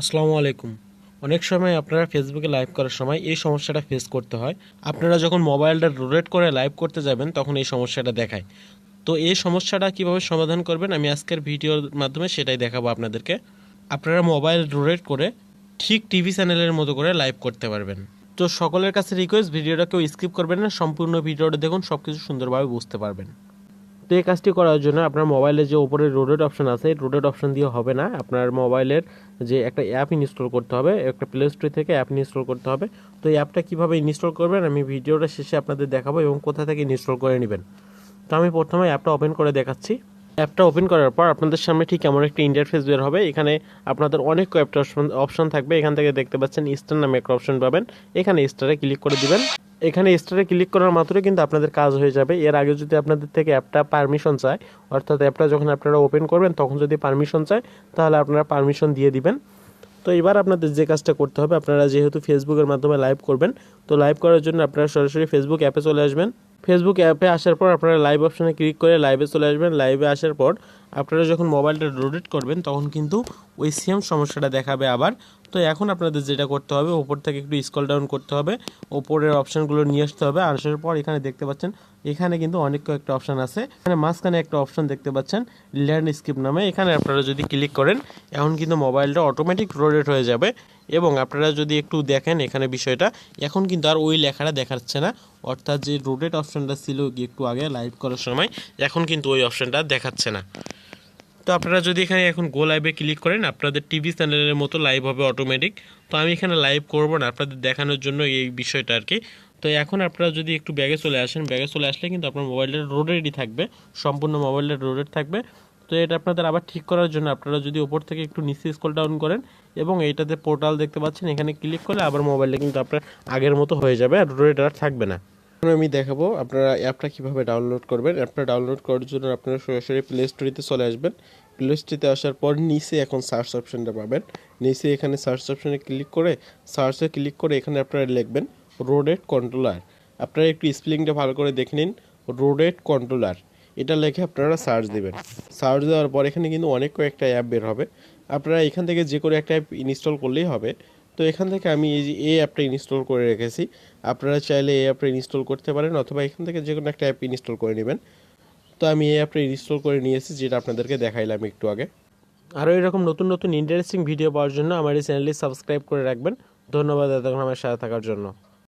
আসসালামু আলাইকুম। অনেক সময় আপনারা ফেসবুকে লাইভ করার সময় এই সমস্যাটা ফেস করতে হয়। আপনারা যখন মোবাইলটা রোটেট করে লাইভ করতে যাবেন, তখন এই সমস্যাটা দেখায়। তো এই সমস্যাটা কীভাবে সমাধান করবেন? আমি আজকের ভিডিওর মাধ্যমে সেটাই দেখাবো আপনাদেরকে। আপনারা মোবাইল রোটেট করে ঠিক টিভি চ্যানেলের মতো করে লাইভ করতে পারবেন। তো সকলের কাছে রিকোয়েস্ট ভিডিওটা কেউ স্কিপ করবেন না। সম্পূর্ণ ভিডিওটা দেখুন সব কিছু সুন্দরভাবে বুঝতে পারবেন। তো এই কাজটি করার জন্য আপনার মোবাইলে যে উপরে রোডেট অপশন আছে রোডেট অপশন দিয়ে হবে না। আপনার মোবাইলের যে একটা অ্যাপ ইনস্টল করতে হবে, একটা প্লে স্টোর থেকে অ্যাপ ইনস্টল করতে হবে। তো এই অ্যাপটা কীভাবে ইনস্টল করবেন আমি ভিডিওটা শেষে আপনাদের দেখাবো এবং কোথা থেকে ইনস্টল করে নেবেন। তো আমি প্রথমে অ্যাপটা ওপেন করে দেখাচ্ছি। অ্যাপটা ওপেন করার পর আপনাদের সামনে ঠিক এমন একটা ইন্টারফেস বের হবে। এখানে আপনাদের অনেক কয়েকটা অপশন অপশন থাকবে। এখান থেকে দেখতে পাচ্ছেন স্টার নামে একটা অপশন পাবেন। এখানে স্টারে ক্লিক করে দিবেন। এখানে স্টারে ক্লিক করার মাত্রই কিন্তু আপনাদের কাজ হয়ে যাবে। এর আগে যদি আপনাদের থেকে অ্যাপটা পারমিশন চায়, অর্থাৎ অ্যাপটা যখন আপনারা ওপেন করবেন, তখন যদি পারমিশন চায়, তাহলে আপনারা পারমিশন দিয়ে দিবেন। তো এবার আপনাদের যে কাজটা করতে হবে, আপনারা যেহেতু ফেসবুকের মাধ্যমে লাইভ করবেন, তো লাইভ করার জন্য আপনারা সরাসরি ফেসবুক অ্যাপে চলে আসবেন। ফেসবুক অ্যাপে আসার পর আপনারা লাইভ অপশানে ক্লিক করে লাইভে চলে আসবেন। লাইভে আসার পর আপনারা যখন মোবাইলটা রোটেট করবেন, তখন কিন্তু ওই সেম সমস্যাটা দেখাবে আবার। তো এখন আপনাদের যেটা করতে হবে ওপর থেকে একটু স্কল ডাউন করতে হবে ওপরের অপশানগুলো নিয়ে আসতে হবে আসার পর এখানে দেখতে পাচ্ছেন, এখানে কিন্তু অনেক কয়েকটা অপশান আছে। এখানে মাঝখানে একটা অপশান দেখতে পাচ্ছেন ল্যান্ড স্কিপ নামে। এখানে আপনারা যদি ক্লিক করেন, এখন কিন্তু মোবাইলটা অটোমেটিক রোটেট হয়ে যাবে এবং আপনারা যদি একটু দেখেন এখানে বিষয়টা, এখন কিন্তু আর ওই লেখাটা দেখাচ্ছে না। অর্থাৎ যে রোটেট অপশানটা ছিল একটু আগে লাইভ করার সময়, এখন কিন্তু ওই অপশানটা দেখাচ্ছে না। তো আপনারা যদি এখানে এখন গো লাইভে ক্লিক করেন, আপনাদের টিভি চ্যানেলের মতো লাইভ হবে অটোমেটিক তো আমি এখানে লাইভ করব না, আপনাদের দেখানোর জন্য এই বিষয়টা আর কি তো এখন আপনারা যদি একটু ব্যাগে চলে আসেন, ব্যাগে চলে আসলে কিন্তু আপনার মোবাইলটা রোডেডই থাকবে, সম্পূর্ণ মোবাইলটা রোডেড থাকবে। তো এটা আপনাদের আবার ঠিক করার জন্য আপনারা যদি ওপর থেকে একটু নিচে স্কল ডাউন করেন, এবং এইটাতে পোর্টাল দেখতে পাচ্ছেন, এখানে ক্লিক করলে আবার মোবাইলটা কিন্তু আপনার আগের মতো হয়ে যাবে, আর রোডেড আর থাকবে না। আমি দেখাবো আপনারা অ্যাপটা কীভাবে ডাউনলোড করবেন। অ্যাপটা ডাউনলোড করার জন্য আপনারা সরাসরি প্লে স্টোরিতে চলে আসবেন। প্লে স্টোরিতে আসার পর নিচে এখন সার্চ অপশনটা পাবেন। নিচে এখানে সার্চ অপশনে ক্লিক করে সার্চে ক্লিক করে এখানে আপনারা লিখবেন রোডেড কন্ট্রোলার আপনারা একটু স্পেলিংটা ভালো করে দেখে নিন রোডেড কন্ট্রোলার এটা লেখে আপনারা সার্চ দেবেন। সার্চ দেওয়ার পর এখানে কিন্তু অনেক কয়েকটা অ্যাপ বের হবে। আপনারা এখান থেকে যে কোনো একটা অ্যাপ ইনস্টল করলেই হবে। তো এখান থেকে আমি এই যে এই অ্যাপটা ইনস্টল করে রেখেছি। আপনারা চাইলে এই অ্যাপটা ইনস্টল করতে পারেন অথবা এখান থেকে যে কোনো একটা অ্যাপ ইনস্টল করে নেবেন। তো আমি এই অ্যাপটা ইনস্টল করে নিয়েছি যেটা আপনাদেরকে দেখাইলাম একটু আগে। আরও এরকম নতুন নতুন ইন্টারেস্টিং ভিডিও পাওয়ার জন্য আমার এই চ্যানেলটি সাবস্ক্রাইব করে রাখবেন। ধন্যবাদ এতক্ষণ আমার সাথে থাকার জন্য।